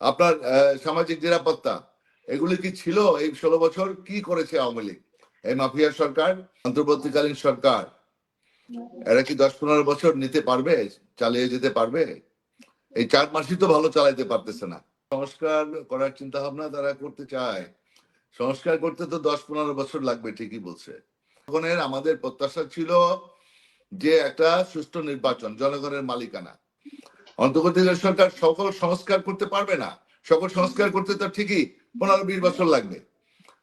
আপনার সামাজিক নিরাপত্তা, এগুলি কি ছিল এই ষোলো বছর? কি করেছে আওয়ামী লীগ? এই মাফিয়া সরকার? অন্তর্বর্তীকালীন সরকার? এরা কি দশ পনেরো বছর নিতে পারবে? চালিয়ে যেতে পারবে? এই চার মাসই তো ভালো চালাইতে পারতেছে না। সংস্কার করার চিন্তা ভাবনা তারা করতে চায়। সংস্কার করতে তো দশ পনেরো বছর লাগবে, ঠিকই বলছে। আমাদের প্রত্যাশা ছিল যে একটা সুষ্ঠু নির্বাচন, জনগণের মালিকানা। অন্তর্বর্তীকালীন সরকার সকল সংস্কার করতে পারবে না। সকল সংস্কার করতে তো ঠিকই পনেরো বিশ বছর লাগবে।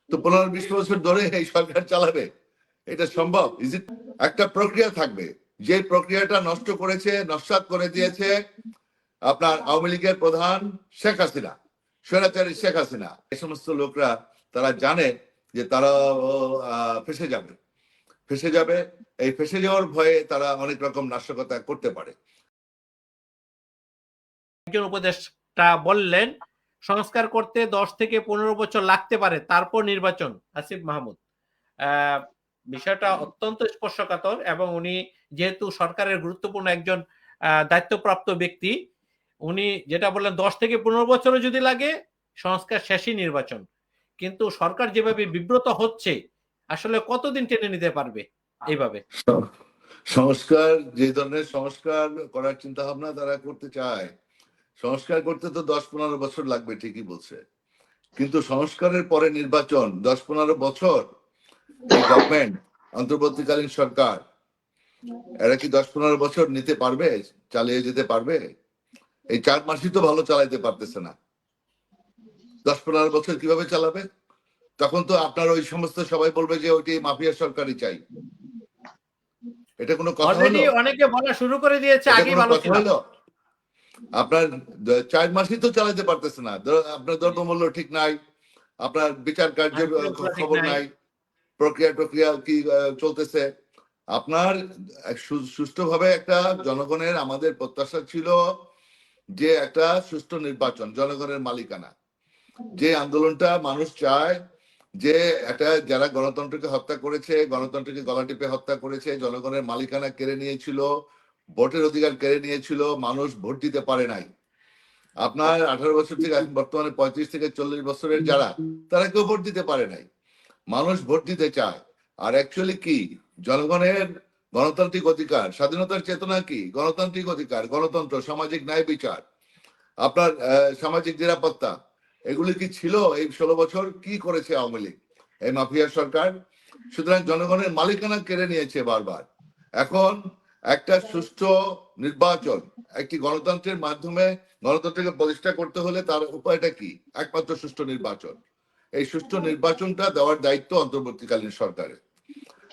তো পনেরো বিশ বছর ধরে এই সরকার চালাবে। এটা সম্ভব? একটা প্রক্রিয়া থাকবে। যে প্রক্রিয়াটা নষ্ট করেছে, নস্বাত করে দিয়েছে আপনার আওয়ামী লীগের প্রধান শেখ হাসিনা, স্বৈরাচারী শেখ হাসিনা। এই সমস্ত লোকরা তারা জানে যে তারা ফেসে যাবে। ফেসে যাবে। এই ফেসে যাওয়ার ভয়ে তারা অনেক রকম নাশকতা করতে পারে। একজন উপদেষ্টা বললেন, সংস্কার করতে দশ থেকে পনেরো বছর লাগতে পারে, তারপর নির্বাচন, আসিফ মাহমুদ। বিষয়টা অত্যন্ত স্পর্শকাতর এবং উনি যেহেতু সরকারের গুরুত্বপূর্ণ একজন দায়িত্বপ্রাপ্ত ব্যক্তি, উনি যেটা বললেন, দশ থেকে পনেরো বছরও যদি লাগে, সংস্কার শেষই নির্বাচন। কিন্তু সরকার যেভাবে বিব্রত হচ্ছে, আসলে কতদিন টেনে নিতে পারবে এইভাবে? সংস্কার, যে ধরনের সংস্কার করার চিন্তা ভাবনা তারা করতে চায় সংস্কার করতে তো দশ পনেরো বছর লাগবে ঠিকই বলছে। কিন্তু সংস্কারের পরে নির্বাচন দশ পনেরো বছর গভর্নমেন্ট অন্তর্বর্তীকালীন সরকার এরা কি দশ পনেরো বছর নিতে পারবে চালিয়ে যেতে পারবে? এই চার মাসই তো ভালো চালাইতে পারতেছে না। দশ পনেরো বছর কীভাবে চালাবে? তখন তো আপনার ওই সমস্ত সবাই বলবে যে ওইটি মাফিয়া সরকারই চাই। এটা কোনো কথা হলো? অনেকে বলা শুরু করে দিয়েছে আগে ভালো ছিল? আপনার চার মাসই তো চালাতে পারতেছে না। আপনার দ্রব্যমূল্য ঠিক নাই আপনার বিচার কার্যের ঠিক খবর নাই। নাই প্রক্রিয়া প্রক্রিয়া কি চলতেছে। আপনার সুষ্ঠুভাবে একটা জনগণের আমাদের প্রত্যাশা ছিল যে একটা সুষ্ঠু নির্বাচন জনগণের মালিকানা। যে আন্দোলনটা মানুষ চায় যে একটা যারা গণতন্ত্রকে হত্যা করেছে গণতন্ত্রকে গলা টিপে হত্যা করেছে জনগণের মালিকানা কেড়ে নিয়েছিল ভোটের অধিকার কেড়ে নিয়েছিল, মানুষ ভোট দিতে পারে নাই। আপনার আঠারো বছর থেকে বর্তমানে পঁয়ত্রিশ থেকে চল্লিশ বছরের যারা, তারা কেউ ভোট দিতে পারে নাই। মানুষ ভোট দিতে চায়। আর অ্যাকচুয়ালি কি? জনগণের গণতান্ত্রিক অধিকার, স্বাধীনতার চেতনা কি? গণতান্ত্রিক অধিকার, গণতন্ত্র, সামাজিক ন্যায় বিচার, আপনার সামাজিক নিরাপত্তা, এগুলি কি ছিল এই ষোলো বছর? কি করেছে আওয়ামী লীগ? এই মাফিয়া সরকার? সুতরাং জনগণের মালিকানা কেড়ে নিয়েছে বারবার। এখন একটা সুষ্ঠু নির্বাচন, একটি গণতন্ত্রের মাধ্যমে গণতন্ত্রকে প্রতিষ্ঠা করতে হলে তার উপায়টা কি? একমাত্র সুষ্ঠু নির্বাচন। এই সুষ্ঠু নির্বাচনটা দেওয়ার দায়িত্ব অন্তর্বর্তীকালীন সরকারের।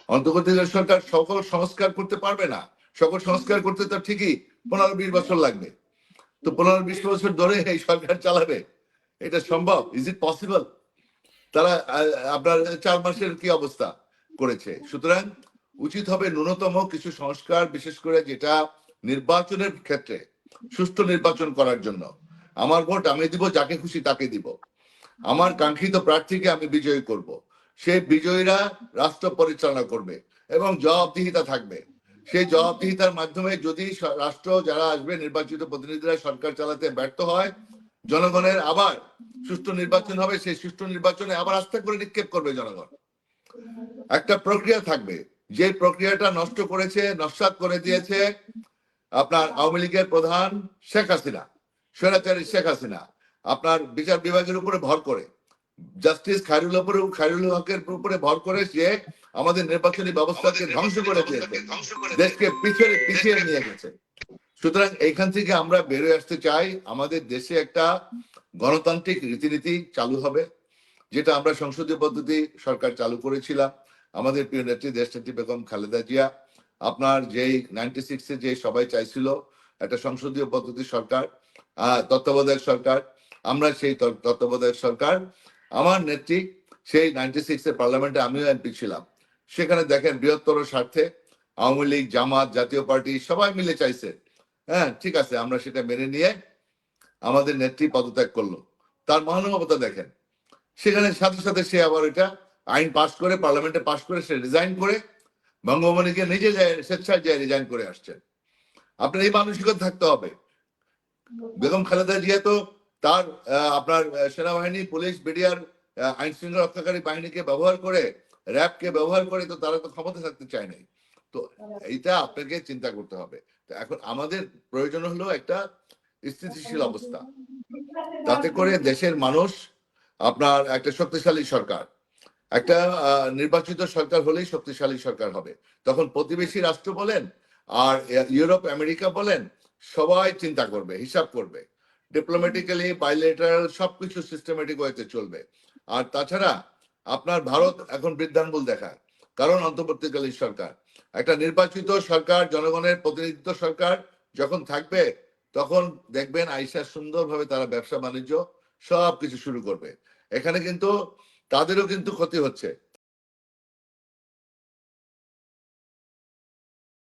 অন্তর্বর্তীকালীন সরকার সকল সংস্কার করতে পারবে না। সকল সংস্কার করতে তো ঠিকই পনেরো বিশ বছর লাগবে। তো পনেরো বিশ বছর ধরে এই সরকার চালাবে? এটা সম্ভব? ইজ ইট পসিবল তারা আপনার চার মাসের কি অবস্থা করেছে? সুতরাং উচিত হবে ন্যূনতম কিছু সংস্কার, বিশেষ করে যেটা নির্বাচনের ক্ষেত্রে সুষ্ঠু নির্বাচন করার জন্য। আমার ভোট আমি দিব, যাকে খুশি তাকে দিব। আমার কাঙ্ক্ষিত প্রার্থীকে আমি বিজয়ী করব। সেই বিজয়ীরা রাষ্ট্র পরিচালনা করবে এবং জবাবদিহিতা থাকবে। সেই জবাবদিহিতার মাধ্যমে যদি রাষ্ট্র যারা আসবে, নির্বাচিত প্রতিনিধিরা সরকার চালাতে ব্যর্থ হয়, জনগণের আবার সুষ্ঠু নির্বাচন হবে। সেই সুষ্ঠু নির্বাচনে আবার আস্থা করে নিক্ষেপ করবে জনগণ। একটা প্রক্রিয়া থাকবে। যে প্রক্রিয়াটা নষ্ট করেছে, নস্বাত করে দিয়েছে আপনার আওয়ামী লীগের প্রধান শেখ হাসিনা, স্বৈরাচারী শেখ হাসিনা, আপনার বিচার বিভাগের উপরে ভর করে, জাস্টিস খায়রুল উপরে হকের উপরে ভর করে সে আমাদের নির্বাচনী ব্যবস্থাকে ধ্বংস করে দিয়েছে, দেশকে পিছিয়ে পিছিয়ে নিয়ে গেছে। সুতরাং এইখান থেকে আমরা বেরোয় আসতে চাই, আমাদের দেশে একটা গণতান্ত্রিক রীতিনীতি চালু হবে, যেটা আমরা সংসদীয় পদ্ধতি সরকার চালু করেছিলাম। আমাদের প্রিয় নেত্রী, দেশনেত্রী বেগম খালেদা জিয়া, আপনার যেই নাইনটি সিক্সে যে সবাই চাইছিল একটা সংসদীয় পদ্ধতি সরকার তত্ত্বাবধায়ক সরকার, আমরা সেই তত্ত্বাবধায়ক সরকার, আমার নেত্রী সেই নাইনটি সিক্সে পার্লামেন্টে আমিও এমপি ছিলাম। সেখানে দেখেন বৃহত্তর স্বার্থে আওয়ামী লীগ, জামাত, জাতীয় পার্টি সবাই মিলে চাইছে। হ্যাঁ ঠিক আছে, আমরা সেটা মেনে নিয়ে আমাদের নেত্রী পদত্যাগ করল। তার মহানুভবতা দেখেন। সেখানে সাথে সাথে সে আবার এটা আইন পাশ করে, পার্লামেন্টে পাশ করে, সে রিজাইন করে, বঙ্গবন্ধুকে নিজে যায়, স্বেচ্ছায় যায় রিজাইন করে আসছেন। আপনার এই মানসিকতা থাকতে হবে। বেগম খালেদা জিয়া তো তার আপনার সেনাবাহিনী, পুলিশ, বিডিআর আইন শৃঙ্খলা রক্ষাকারী বাহিনীকে ব্যবহার করে, র্যাবকে ব্যবহার করে তো তারা তো ক্ষমতা থাকতে চায় নাই। তো এইটা আপনাকে চিন্তা করতে হবে। তো এখন আমাদের প্রয়োজন হলো একটা স্থিতিশীল অবস্থা। তাতে করে দেশের মানুষ আপনার একটা শক্তিশালী সরকার। একটা নির্বাচিত সরকার হলেই শক্তিশালী সরকার হবে। তখন প্রতিবেশী রাষ্ট্র বলেন আর ইউরোপ, আমেরিকা বলেন, সবাই চিন্তা করবে, হিসাব করবে। ডিপ্লোম্যাটিক্যালি বাইলেটারাল সবকিছু সিস্টেমেটিক ওয়েতে চলবে। আর তাছাড়া আপনার ভারত এখন বৃদ্ধাঙ্গুল দেখায়, কারণ অন্তর্বর্তীকালীন সরকার। একটা নির্বাচিত সরকার, জনগণের প্রতিনিধিত্ব সরকার যখন থাকবে, তখন দেখবেন আইসা সুন্দরভাবে তারা ব্যবসা, বাণিজ্য সব কিছু শুরু করবে। এখানে কিন্তু তাদেরও কিন্তু ক্ষতি হচ্ছে।